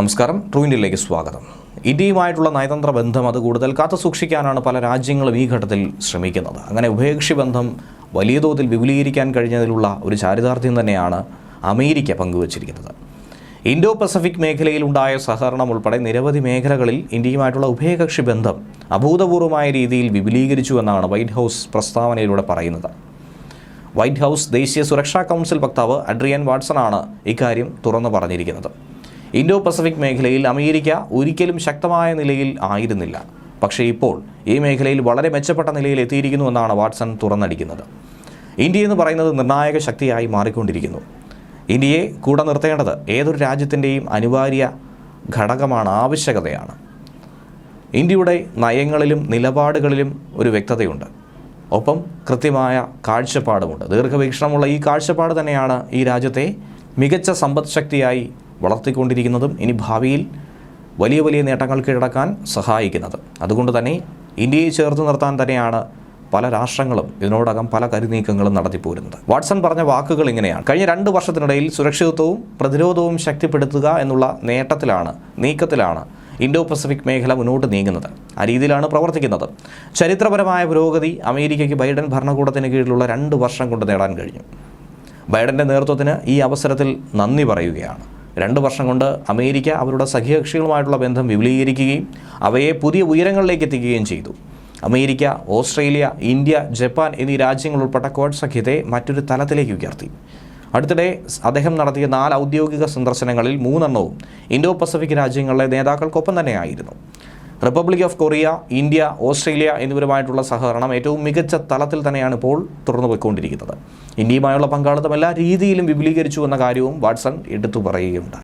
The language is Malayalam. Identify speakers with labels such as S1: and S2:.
S1: നമസ്കാരം. ട്രൂ ഇന്ത്യയിലേക്ക് സ്വാഗതം. ഇന്ത്യയുമായിട്ടുള്ള നയതന്ത്ര ബന്ധം അത് കൂടുതൽ കാത്തു സൂക്ഷിക്കാനാണ് പല രാജ്യങ്ങളും ഈ ഘട്ടത്തിൽ ശ്രമിക്കുന്നത്. അങ്ങനെ ഉഭയകക്ഷി ബന്ധം വലിയ തോതിൽ വിപുലീകരിക്കാൻ കഴിഞ്ഞതിലുള്ള ഒരു ചാരിതാർത്ഥ്യം തന്നെയാണ് അമേരിക്ക പങ്കുവച്ചിരിക്കുന്നത്. ഇൻഡോ പസഫിക് മേഖലയിൽ ഉണ്ടായ സഹകരണം ഉൾപ്പെടെ നിരവധി മേഖലകളിൽ ഇന്ത്യയുമായിട്ടുള്ള ഉഭയകക്ഷി ബന്ധം അഭൂതപൂർവമായ രീതിയിൽ വിപുലീകരിച്ചു എന്നാണ് വൈറ്റ് ഹൗസ് പ്രസ്താവനയിലൂടെ പറയുന്നത്. വൈറ്റ് ഹൗസ് ദേശീയ സുരക്ഷാ കൗൺസിൽ വക്താവ് അഡ്രിയൻ വാട്സണാണ് ഇക്കാര്യം തുറന്നു പറഞ്ഞിരിക്കുന്നത്. ഇൻഡോ പസഫിക് മേഖലയിൽ അമേരിക്ക ഒരിക്കലും ശക്തമായ നിലയിൽ ആയിരുന്നില്ല. പക്ഷേ ഇപ്പോൾ ഈ മേഖലയിൽ വളരെ മെച്ചപ്പെട്ട നിലയിൽ എത്തിയിരിക്കുന്നു എന്നാണ് വാട്സൺ തുറന്നടിക്കുന്നത്. ഇന്ത്യ എന്ന് പറയുന്നത് നിർണായക ശക്തിയായി മാറിക്കൊണ്ടിരിക്കുന്നു. ഇന്ത്യയെ കൂടെ നിർത്തേണ്ടത് ഏതൊരു രാജ്യത്തിന്റെയും അനിവാര്യ ഘടകമാണ് ആവശ്യകതയാണ്. ഇന്ത്യയുടെ നയങ്ങളിലും നിലപാടുകളിലും ഒരു വ്യക്തതയുണ്ട്. ഒപ്പം കൃത്യമായ കാഴ്ചപ്പാടുമുണ്ട്. ദീർഘവീക്ഷണമുള്ള ഈ കാഴ്ചപ്പാട് തന്നെയാണ് ഈ രാജ്യത്തെ മികച്ച സമ്പദ് ശക്തിയായി വളർത്തിക്കൊണ്ടിരിക്കുന്നതും ഇനി ഭാവിയിൽ വലിയ വലിയ നേട്ടങ്ങൾ കീഴടക്കാൻ സഹായിക്കുന്നത്. അതുകൊണ്ട് തന്നെ ഇന്ത്യയെ ചേർത്ത് നിർത്താൻ തന്നെയാണ് പല രാഷ്ട്രങ്ങളും ഇതിനോടകം പല കരുനീക്കങ്ങളും നടത്തിപ്പോരുന്നത്. വാട്സൺ പറഞ്ഞ വാക്കുകൾ ഇങ്ങനെയാണ്. കഴിഞ്ഞ രണ്ട് വർഷത്തിനിടയിൽ സുരക്ഷിതത്വവും പ്രതിരോധവും ശക്തിപ്പെടുത്തുക എന്നുള്ള നേട്ടത്തിലാണ് നീക്കത്തിലാണ് ഇൻഡോ പസഫിക് മേഖല മുന്നോട്ട് നീങ്ങുന്നത്. ആ രീതിയിലാണ് പ്രവർത്തിക്കുന്നത്. ചരിത്രപരമായ പുരോഗതി അമേരിക്കയ്ക്ക് ബൈഡൻ ഭരണകൂടത്തിന് കീഴിലുള്ള രണ്ട് വർഷം കൊണ്ട് നേടാൻ കഴിഞ്ഞു. ബൈഡന്റെ നേതൃത്വത്തിന് ഈ അവസരത്തിൽ നന്ദി പറയുകയാണ്. രണ്ട് വർഷം കൊണ്ട് അമേരിക്ക അവരുടെ സഖ്യകക്ഷികളുമായിട്ടുള്ള ബന്ധം വിപുലീകരിക്കുകയും അവയെ പുതിയ ഉയരങ്ങളിലേക്ക് എത്തിക്കുകയും ചെയ്തു. അമേരിക്ക ഓസ്ട്രേലിയ ഇന്ത്യ ജപ്പാൻ എന്നീ രാജ്യങ്ങൾ ഉൾപ്പെട്ട ക്വാഡ് സഖ്യത്തെ മറ്റൊരു തലത്തിലേക്ക് ഉയർത്തി. അടുത്തിടെ അദ്ദേഹം നടത്തിയ നാല് ഔദ്യോഗിക സന്ദർശനങ്ങളിൽ മൂന്നെണ്ണവും ഇൻഡോ പസഫിക് രാജ്യങ്ങളിലെ നേതാക്കൾക്കൊപ്പം തന്നെയായിരുന്നു. Republic of Korea India Australia എന്നിവരുമായിട്ടുള്ള സഹകരണം ഏറ്റവും മികച്ച തലത്തിൽ തന്നെയാണ് ഇപ്പോൾ തുറന്നു പോയിക്കൊണ്ടിരിക്കുന്നത് ഇന്ത്യയുമായുള്ള പങ്കാളിത്തം എല്ലാ രീതിയിലും വിപുലീകരിച്ചു എന്ന കാര്യവും വാട്സൺ എടുത്തു പറയുകയുണ്ട്